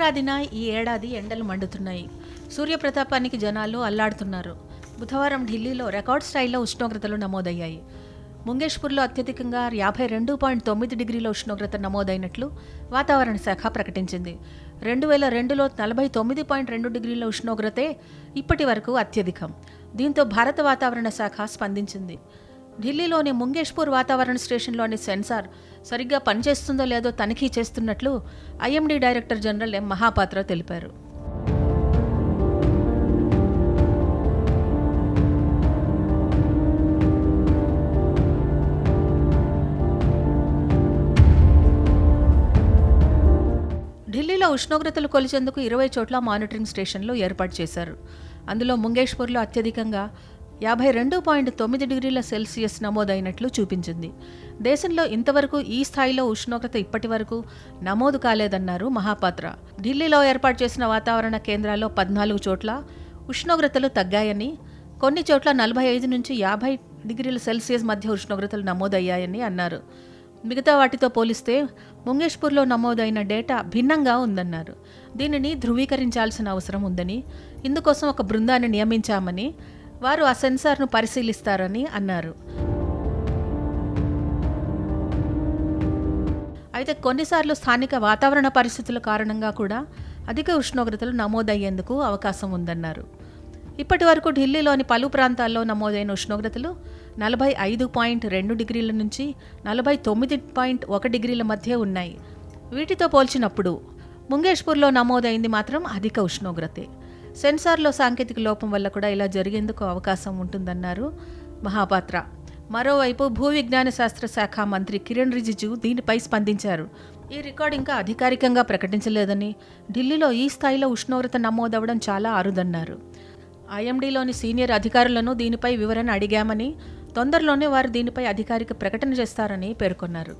ఉత్తరాదిన ఈ ఏడాది ఎండలు మండుతున్నాయి. సూర్యప్రతాపానికి జనాలు అల్లాడుతున్నారు. బుధవారం ఢిల్లీలో రికార్డ్ స్థాయిలో ఉష్ణోగ్రతలు నమోదయ్యాయి. ముంగేష్పూర్లో అత్యధికంగా యాభై రెండు పాయింట్ తొమ్మిది డిగ్రీల ఉష్ణోగ్రత నమోదైనట్లు వాతావరణ శాఖ ప్రకటించింది. రెండు వేల రెండులో నలభై తొమ్మిది పాయింట్ రెండు డిగ్రీల ఉష్ణోగ్రతే ఇప్పటి వరకు అత్యధికం. దీంతో భారత వాతావరణ శాఖ స్పందించింది. ఢిల్లీలోని ముంగేష్పూర్ వాతావరణ స్టేషన్లోని సెన్సార్ సరిగ్గా పనిచేస్తుందో లేదో తనిఖీ చేస్తున్నట్లు IMD director general M Mahapatra తెలిపారు. ఢిల్లీలో ఉష్ణోగ్రతలు కొలిచేందుకు ఇరవై చోట్ల మానిటరింగ్ స్టేషన్లు ఏర్పాటు చేశారు. అందులో ముంగేష్పూర్లో అత్యధికంగా యాభై రెండు పాయింట్ తొమ్మిది డిగ్రీల సెల్సియస్ నమోదైనట్లు చూపించింది. దేశంలో ఇంతవరకు ఈ స్థాయిలో ఉష్ణోగ్రత ఇప్పటి వరకు నమోదు కాలేదన్నారు మహాపాత్ర. ఢిల్లీలో ఏర్పాటు చేసిన వాతావరణ కేంద్రాల్లో పద్నాలుగు చోట్ల ఉష్ణోగ్రతలు తగ్గాయని కొన్ని చోట్ల నలభై ఐదు నుంచి యాభై డిగ్రీల సెల్సియస్ మధ్య ఉష్ణోగ్రతలు నమోదయ్యాయని అన్నారు. మిగతా వాటితో పోలిస్తే ముంగేష్పూర్లో నమోదైన డేటా భిన్నంగా ఉందన్నారు. దీనిని ధృవీకరించాల్సిన అవసరం ఉందని ఇందుకోసం ఒక బృందాన్ని నియమించామని వారు ఆ సెన్సార్ను పరిశీలిస్తారని అన్నారు. అయితే కొన్నిసార్లు స్థానిక వాతావరణ పరిస్థితుల కారణంగా కూడా అధిక ఉష్ణోగ్రతలు నమోదయ్యేందుకు అవకాశం ఉందన్నారు. ఇప్పటి వరకు ఢిల్లీలోని పలు ప్రాంతాల్లో నమోదైన ఉష్ణోగ్రతలు నలభై ఐదు పాయింట్ రెండు డిగ్రీల నుంచి నలభై తొమ్మిది పాయింట్ ఒక డిగ్రీల మధ్య ఉన్నాయి. వీటితో పోల్చినప్పుడు ముంగేష్పూర్లో నమోదైంది మాత్రం అధిక ఉష్ణోగ్రతే. సెన్సార్లో సాంకేతిక లోపం వల్ల కూడా ఇలా జరిగేందుకు అవకాశం ఉంటుందన్నారు మహాపాత్ర. మరోవైపు భూ విజ్ఞాన శాస్త్ర శాఖ మంత్రి కిరణ్ రిజిజు దీనిపై స్పందించారు. ఈ రికార్డు ఇంకా అధికారికంగా ప్రకటించలేదని ఢిల్లీలో ఈ స్థాయిలో ఉష్ణోగ్రత నమోదవడం చాలా అరుదన్నారు ఐఎండీలోని సీనియర్ అధికారులను దీనిపై వివరణ అడిగామని తొందరలోనే వారు దీనిపై అధికారిక ప్రకటన చేస్తారని పేర్కొన్నారు.